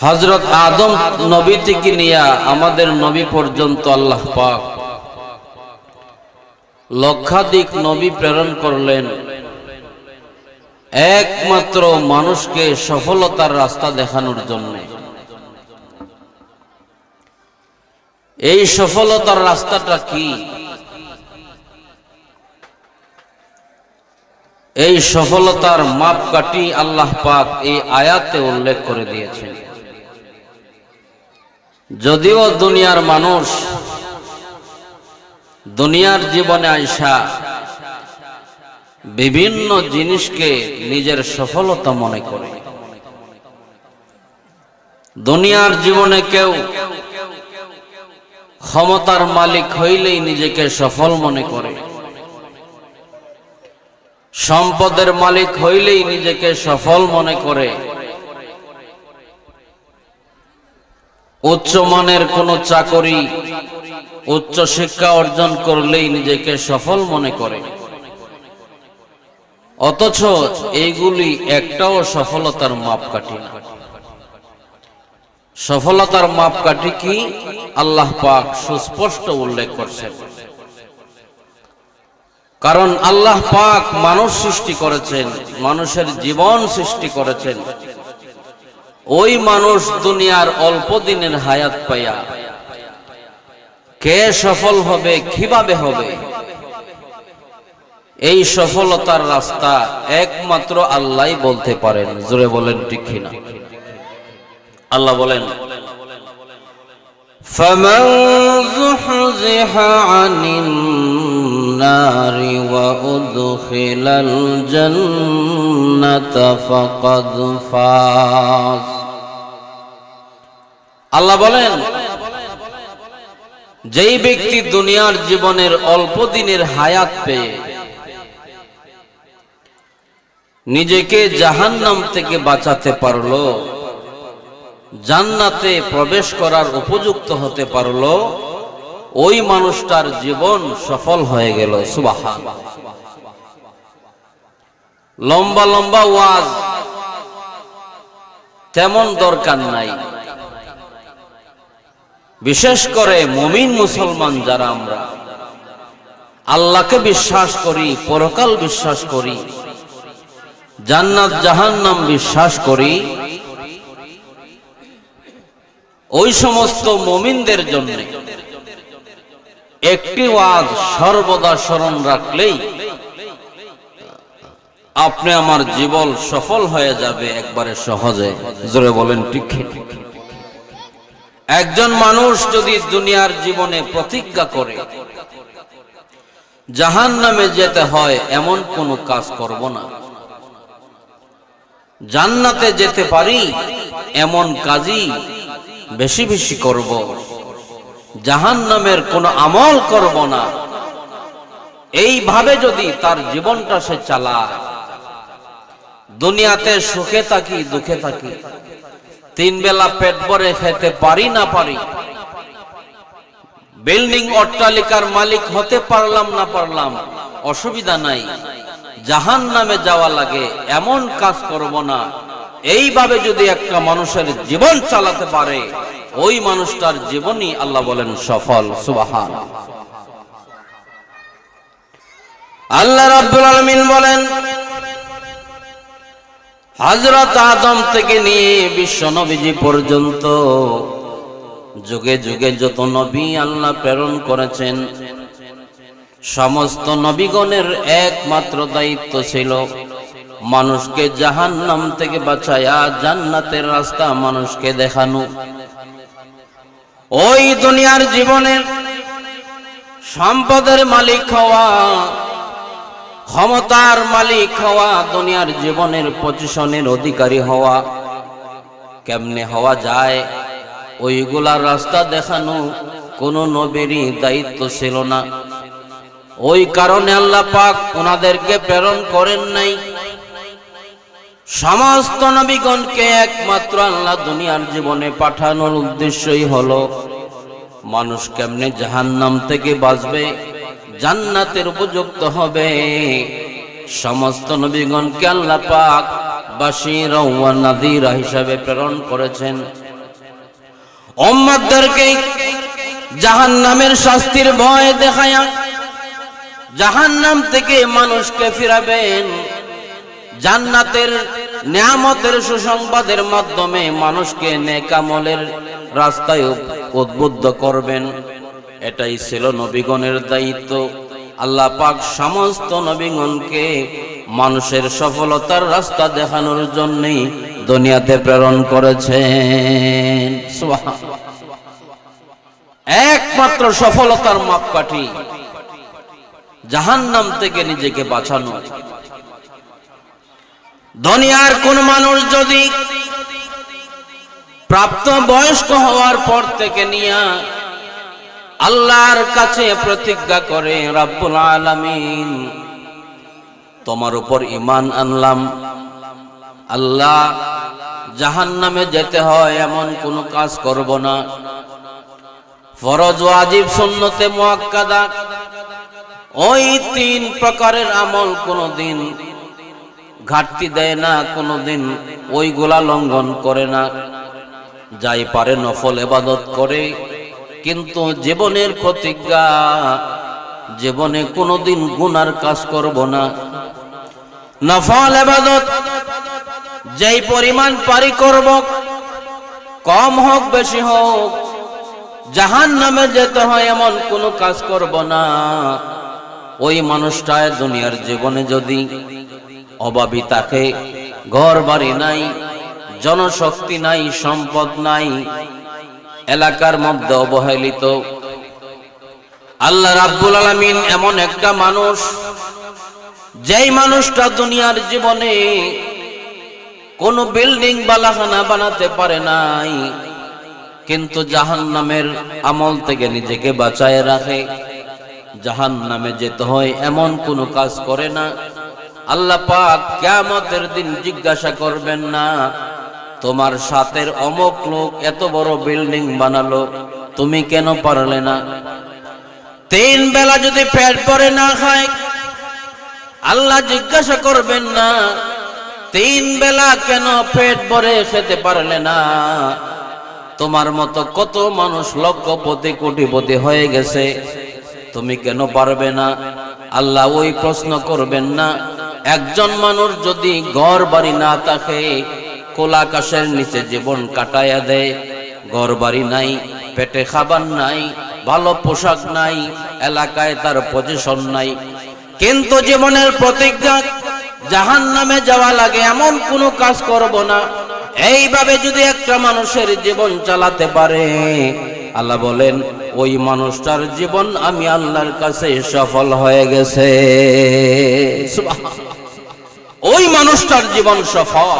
হজরত আদম নবী থেকে নিয়া আমাদের নবী পর্যন্ত আল্লাহ পাক লক্ষাধিক নবী প্রেরণ করলেন। একমাত্র মানুষকে সফলতার রাস্তা দেখানোর জন্য। এই সফলতার রাস্তাটা কি? এই সফলতার মাপকাঠি আল্লাহ পাক এই আয়াতে উল্লেখ করে দিয়েছেন। যদিও দুনিয়ার মানুষ দুনিয়ার জীবনে আইসা বিভিন্ন জিনিসকে নিজের সফলতা মনে করে। দুনিয়ার জীবনে কেউ ক্ষমতার মালিক হইলেই নিজেকে সফল মনে করে। সম্পদের মালিক হইলেই নিজেকে সফল মনে করে। উচ্চমানের কোনো চাকরি, উচ্চ শিক্ষা অর্জন করলেই নিজেকে সফল মনে করে। অথচ এইগুলি একটাও সফলতার মাপকাঠি না। সফলতার মাপকাঠি কি? আল্লাহ পাক সুস্পষ্ট উল্লেখ করছেন। কারণ আল্লাহ পাক মানুষ সৃষ্টি করেছেন মানুষের জীবন সৃষ্টি করেছেন ওই মানুষ দুনিয়ার অল্প দিনের হায়াত পাইয়া কে সফল হবে কিভাবে হবে এই সফলতার রাস্তা একমাত্র আল্লাহ বলতে পারেন জোরে বলেন ঠিক কিনা আল্লাহ বলেন فمن زحزح عن النار وأدخل الجنة فقد فاز আল্লাহ বলেন যেই ব্যক্তি দুনিয়ার জীবনের অল্প দিনের হায়াত পেয়ে নিজেকে জাহান্নাম থেকে বাঁচাতে পারলো জান্নাতে প্রবেশ করার উপযুক্ত হতে পারলো ওই মানুষটার জীবন সফল হয়ে গেল, সুবাহান। লম্বা লম্বা ওয়াজ, তেমন দরকার নাই। বিশেষ করে মমিন মুসলমান যারা আমরা, আল্লাহকে বিশ্বাস করি, পরকাল বিশ্বাস করি, জান্নাত, জাহান্নাম বিশ্বাস করি, ওই সমস্ত মমিনদের জন্য। একটি ওয়াজ সর্বদা স্মরণ রাখলেই আপনি আমার জীবন সফল হয়ে যাবে একবারে সহজে। জোরে বলেন, ঠিক একজন মানুষ যদি দুনিয়ার জীবনে প্রতিজ্ঞা করে জাহান নামে যেতে হয়, এমন কোনো কাজ করব না। জান্নাতে যেতে পারি, এমন কাজই বেশি বেশি করব। জাহান নামের কোনো আমল করব না। এইভাবে যদি তার জীবনটা সে চালায়, দুনিয়াতে সুখে থাকি, দুঃখে থাকি, তিন বেলা পেট ভরে খেতে পারি না পারি, বিল্ডিং অট্টালিকার মালিক হতে পারলাম না পারলাম, অসুবিধা নাই। জাহান নামে যাওয়া লাগে, এমন কাজ করব না। এইভাবে যদি একটা মানুষের জীবন চালাতে পারে ওই মানুষটার জীবনই আল্লাহ বলেন সফল, সুবাহান। আল্লাহ রাব্বুল আলামিন বলেন, হযরত আদম থেকে নিয়ে বিশ্ব নবীজি পর্যন্ত যুগে যুগে যত নবী আল্লাহ প্রেরণ করেছেন, সমস্ত নবীগণের একমাত্র দায়িত্ব ছিল মানুষকে জাহান্নাম থেকে বাঁচায়া জান্নাতের রাস্তা মানুষকে দেখানো। ওই দুনিয়ার জীবনের সম্পদের মালিক হওয়া, ক্ষমতার মালিক হওয়া, দুনিয়ার জীবনের পজিশনের অধিকারী হওয়া, কেমনে হওয়া যায় ওইগুলার রাস্তা দেখানো কোনো নবীরই দায়িত্ব ছিল না। ওই কারণে আল্লাহ পাক ওনাদেরকে প্রেরণ করেন নাই। সমস্ত নবীগণকে একমাত্র আল্লাহ দুনিয়ার জীবনে পাঠানোর উদ্দেশ্যই হলো, মানুষ কেমনে জাহান্নাম থেকে বাঁচবে, জান্নাতের উপযুক্ত হবে। সমস্ত নবীগণকে আল্লাহ পাক ওয়া হিসাবে প্রেরণ করেছেন। উম্মতদেরকে জাহান্নামের শাস্তির ভয় দেখায়া জাহান্নাম থেকে মানুষকে ফিরাবেন। জান্নাতের নিয়ামতের সুসংবাদের মাধ্যমে মানুষকে নেকামলের রাস্তায় উদ্বুদ্ধ করবেন। এটাই ছিল নবীগণের দায়িত্ব। আল্লাহ পাক সমস্ত নবীগণকে মানুষের সফলতার রাস্তা দেখানোর জন্যই দুনিয়াতে প্রেরণ করেছেন। একমাত্র সফলতার মাপকাঠি জাহান্নাম থেকে নিজেকে বাঁচানো। দুনিয়ার কোন মানুষ যদি প্রাপ্ত বয়স্ক হওয়ার পর থেকে নিয়ে আল্লাহর কাছে প্রতিজ্ঞা করে, রাব্বুল আলামিন, তোমার উপর ইমান আনলাম। আল্লাহ, জাহান্নামে যেতে হয়, এমন কোনো কাজ করব না। ফরজ, ওয়াজিব, সুন্নতে মুআক্কাদা। ওই তিন প্রকারের আমল কোনোদিন ঘাটতি দেয় না, কোনোদিন ওইগুলা লঙ্ঘন করে না। যাই পারে নফল এবাদত করে, কিন্তু জীবনের প্রতিজ্ঞা, জীবনে কোনোদিন গুনার কাজ করব না। নফল এবাদত যেই পরিমাণ পারি করব, কম হোক, বেশি হোক জাহান নামে যেতে হয় এমন কোনো কাজ করব না। ওই মানুষটায় দুনিয়ার জীবনে যদি অভাবী থাকে ঘর বাড়ি নাই, জনশক্তি নাই, সম্পদ নাই, এলাকার মধ্যে অবহেলিত। আল্লাহ রাব্বুল আলামিন এমন একটা মানুষ, যেই মানুষটা দুনিয়ার জীবনে কোন বিল্ডিং বালাখানা বানাতে পারে নাই, কিন্তু জাহান্নামের আমল থেকে নিজেকে বাঁচায় রাখে। জাহান্নামে যেতে হয়, এমন কোনো কাজ করে না। আল্লাহ পাক কিয়ামতের দিন জিজ্ঞাসা করবেন না, তোমার সাথের অমক লোক এত বড় বিল্ডিং বানালো, তুমি কেন পারলে না? তিন বেলা যদি পেট পরে না খায়, আল্লাহ জিজ্ঞাসা করবেন না, তিন বেলা কেন পেট ভরে খেতে পারলে না? তোমার মতো কত মানুষ লক্ষপতি, কোটিপতি হয়ে গেছে, তুমি কেন পারবে না? আল্লাহ ওই প্রশ্ন করবেন না একজন মানুষ যদি ঘর বাড়ি না থাকে কোলা আকাশের নিচে জীবন কাটাইয়া দেয়। ঘর বাড়ি নাই, পেটে খাবার নাই, ভালো পোশাক নাই, এলাকায় তার পজিশন নাই। কিন্তু জীবনের প্রতিজ্ঞা জাহান নামে যাওয়া লাগে, এমন কোনো কাজ করব না। এইভাবে যদি একটা মানুষের জীবন চালাতে পারে আল্লাহ বলেন, ওই মানুষটার জীবন আমি আল্লাহর কাছে সফল হয়ে গেছে। ওই মানুষটার জীবন সফল।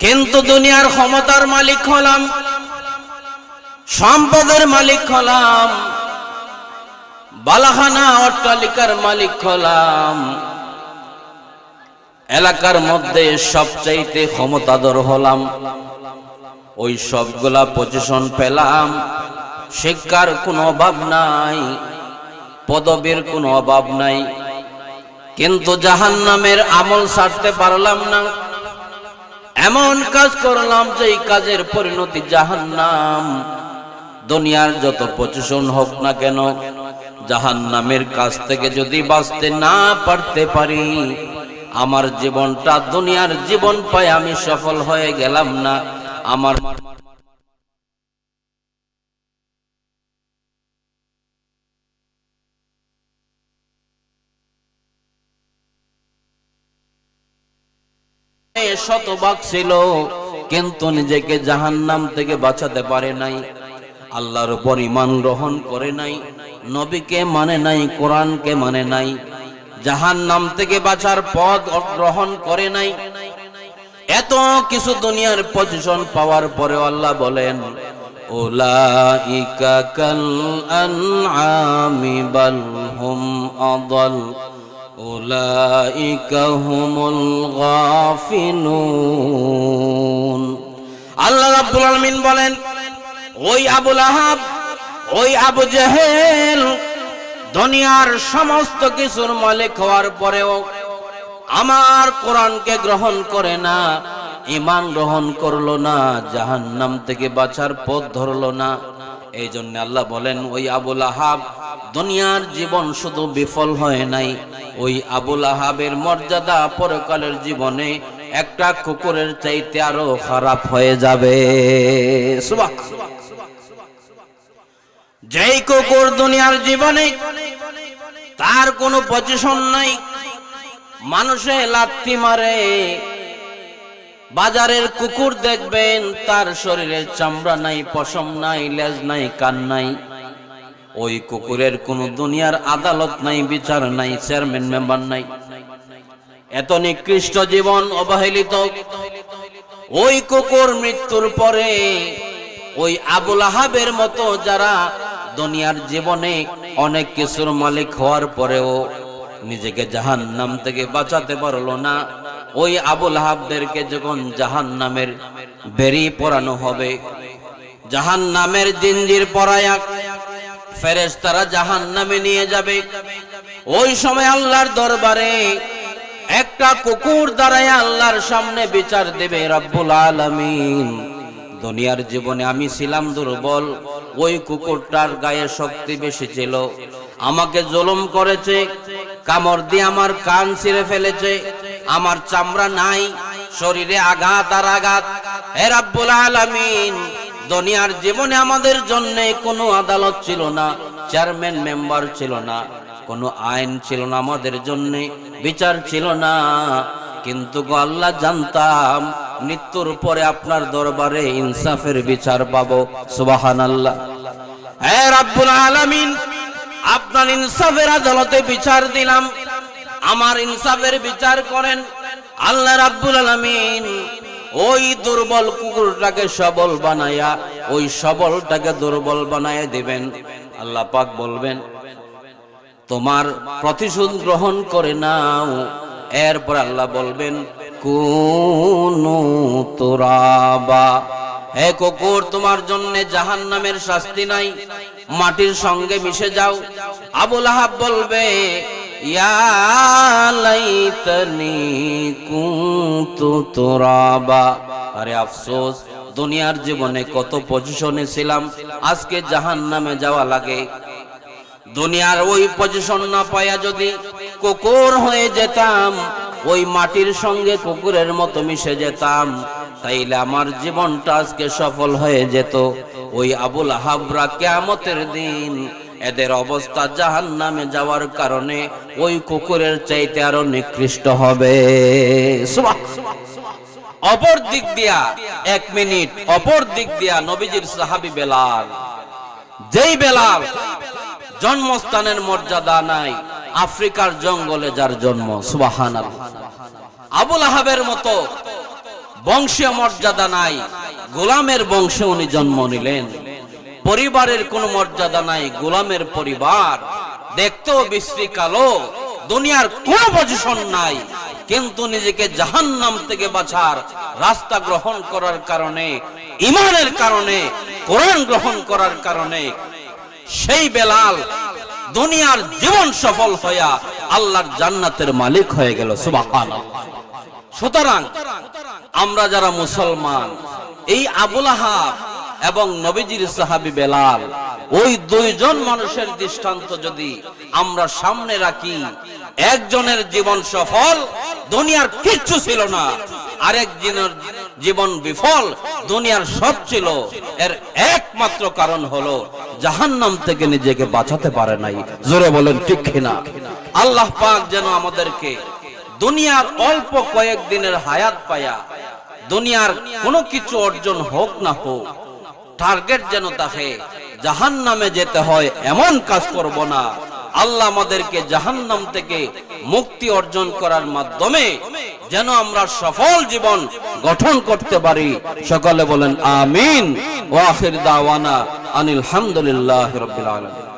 কিন্তু দুনিয়ার ক্ষমতার মালিক হলাম, সম্পদের মালিক হলাম, বালাখানা অট্টালিকার মালিক হলাম। এলাকার মধ্যে সবচাইতে ক্ষমতাধর হলাম ওই সবগুলা পজিশন পেলাম। শিক্ষার কোনো অভাব নাই, পদবীর কোনো অভাব নাই। কিন্তু জাহান নামের আমল ছাড়তে পারলাম না। এমন কাজ করলাম যে এই কাজের পরিণতি জাহান্নাম। দুনিয়ার যত পজিশন হোক না কেন, জাহান্নামের কাছ থেকে যদি বাঁচতে না পারতে পারি, আমার জীবনটা দুনিয়ার জীবন পায় আমি সফল হয়ে গেলাম না। আমার শতভাগ ছিল, কিন্তু নিজেকে জাহান্নাম থেকে বাঁচাতে পারে নাই, আল্লাহর উপর ইমান গ্রহণ করে নাই, নবীকে মানে নাই, কোরআনকে মানে নাই জাহান নাম থেকে বাঁচার পথ গ্রহণ করে নাই এত কিছু দুনিয়ার পজিশন পাওয়ার পরে আল্লাহ বলেন হুম আল্লাহ রাব্বুল আলামিন বলেন, ওই আবুল আহাব ওই আবু জেহেল, দুনিয়ার সমস্ত কিছুর মালিক হওয়ার পরেও আমার কোরআনকে গ্রহণ করে না ইমান গ্রহণ করল না, জাহান্নাম থেকে বাঁচার পথ ধরলো না। এই জন্য আল্লাহ বলেন, ওই আবুল আহাব দুনিয়ার জীবন শুধু বিফল হয় নাই। ওই আবুল আহাবের মর্যাদা পরকালের জীবনে একটা কুকুরের চাইতে আরও খারাপ হয়ে যাবে। যেই কুকুর দুনিয়ার জীবনে তার কোনো পজিশন নাই মানুষে লাত্তি মারে। বাজারের কুকুর দেখবেন, তার শরীরে চামড়া নাই, পশম নাই, লেজ নাই, কান নাই। ওই কুকুরের কোন দুনিয়ার আদালত নাই, বিচার নাই, চেয়ারম্যান মেম্বার নাই। এত নিকৃষ্ট জীবন অবহেলিত। ওই কুকুর মৃত্যুর পরে ওই আবুল আহাবের মতো যারা দুনিয়ার জীবনে অনেক কিছুর মালিক হওয়ার পরেও নিজেকে জাহান নাম থেকে বাঁচাতে পারল না। ওই আবুল আহাবদেরকে যখন জাহান নামের বেরি পরানো হবে জাহান নামের জিঞ্জির পরায়া ফেরেস তারা জাহান নামে নিয়ে যাবে। ওই সময় আল্লাহর দরবারে একটা কুকুর দ্বারাই আল্লাহর সামনে বিচার দেবে, রব্বুল আলামিন, দুনিয়ার জীবনে আমি ছিলাম দুর্বল, ওই কুকুরটার গায়ে শক্তি বেশি ছিল, আমাকে জুলুম করেছে কামড় দিয়ে আমার কান ছিঁড়ে ফেলেছে, আমার চামড়া নাই, শরীরে আঘাত আর আঘাত। হে রাব্বুল আলামিন, দুনিয়ার জীবনে আমাদের জন্য কোনো আদালত ছিল না, চেয়ারম্যান মেম্বার ছিল না, কোনো আইন ছিল না আমাদের জন্য, বিচার ছিল না। কিন্তু আল্লাহ জানতাম, মৃত্যুর পরে আপনার দরবারে ইনসাফের বিচার পাবো। সুবাহান আল্লাহ হ্যাঁ রাব্বুল আলামিন আপনার ইনসাফের আদালতে বিচার দিলাম। আমার ইনসাফের বিচার করেন। আল্লাহ রাব্বুল আলামিন ওই দুর্বল কুকুরটাকে সবল বানায়া, ওই সবলটাকে দুর্বল বানায়া দিবেন। আল্লাহ পাক বলবেন, তোমার প্রতিশোধ গ্রহণ করে নাও। এরপর আল্লাহ বলবেন, কোন তোরাবা। হে কুকুর, তোমার জন্য জাহান নামের শাস্তি নাই। মাটির সঙ্গে মিশে যাও। আবুল আহাব বলবে আরে আফসোস, দুনিয়ার জীবনে কত পজিশনে ছিলাম, আজকে জাহান নামে যাওয়া লাগে। দুনিয়ার ওই পজিশন না পায়া যদি কুকুর হয়ে যেতাম, ওই মাটির সঙ্গে কুকুরের মতো মিশে যেতাম। তাইলে আমার জীবনটা আজকে সফল হয়ে যেত। ওই আবুল আহাবরা কেয়ামতের দিন এদের অবস্থা জাহান নামে যাওয়ার কারণে ওই কুকুরের চাইতে আরও নিকৃষ্ট হবে। অপর দিক দিয়া, এক মিনিট, অপর দিক দিয়া নবীজির সাহাবি বেলাল। যেই বেলাল, জন্মস্থানের মর্যাদা নাই আফ্রিকার জঙ্গলে যার জন্ম সুবাহান আবুল আহাবের মতো বংশীয় মর্যাদা নাই, গোলামের বংশে উনি জন্ম নিলেন। পরিবারের কোনো মর্যাদা নাই, গোলামের পরিবার দেখতেও বিশ্রী কালো, দুনিয়ার কোনো পজিশন নাই, কিন্তু নিজেকে জাহান্নাম থেকে বাঁচার রাস্তা গ্রহণ করার কারণে ইমানের কারণে, কোরআন গ্রহণ করার কারণে, সেই বেলাল দুনিয়ার জীবন সফল হইয়া আল্লাহর জান্নাতের মালিক হয়ে গেল সুবাহান সুতরাং আমরা যারা মুসলমান, এই আবুল আহাব এবং নবীজির সাহাবি বেলাল, ওই দুইজন মানুষের দৃষ্টান্ত যদি আমরা সামনে রাখি একজনের জীবন সফল, দুনিয়ার কিচ্ছু ছিল না। আরেকজনের জীবন বিফল, দুনিয়ার সব ছিল। এর একমাত্র কারণ হলো, জাহান্নাম থেকে নিজেকে বাঁচাতে পারে নাই। জোরে বলেন, ঠিক কিনা? আল্লাহ পাক যেন আমাদেরকে দুনিয়ার অল্প কয়েক দিনের হায়াত পায়া, দুনিয়ার কোনো কিছু অর্জন হোক না হোক টার্গেট যেন তাকে জাহান নামে যেতে হয়, এমন কাজ করব না। আল্লাহ আমাদেরকে জাহান্নাম থেকে মুক্তি অর্জন করার মাধ্যমে যেন আমরা সফল জীবন গঠন করতে পারি। সকলে বলেন, আমিন। ওয়াখির দাওয়ানা আনিল হামদুলিল্লাহ রবিল আলামিন।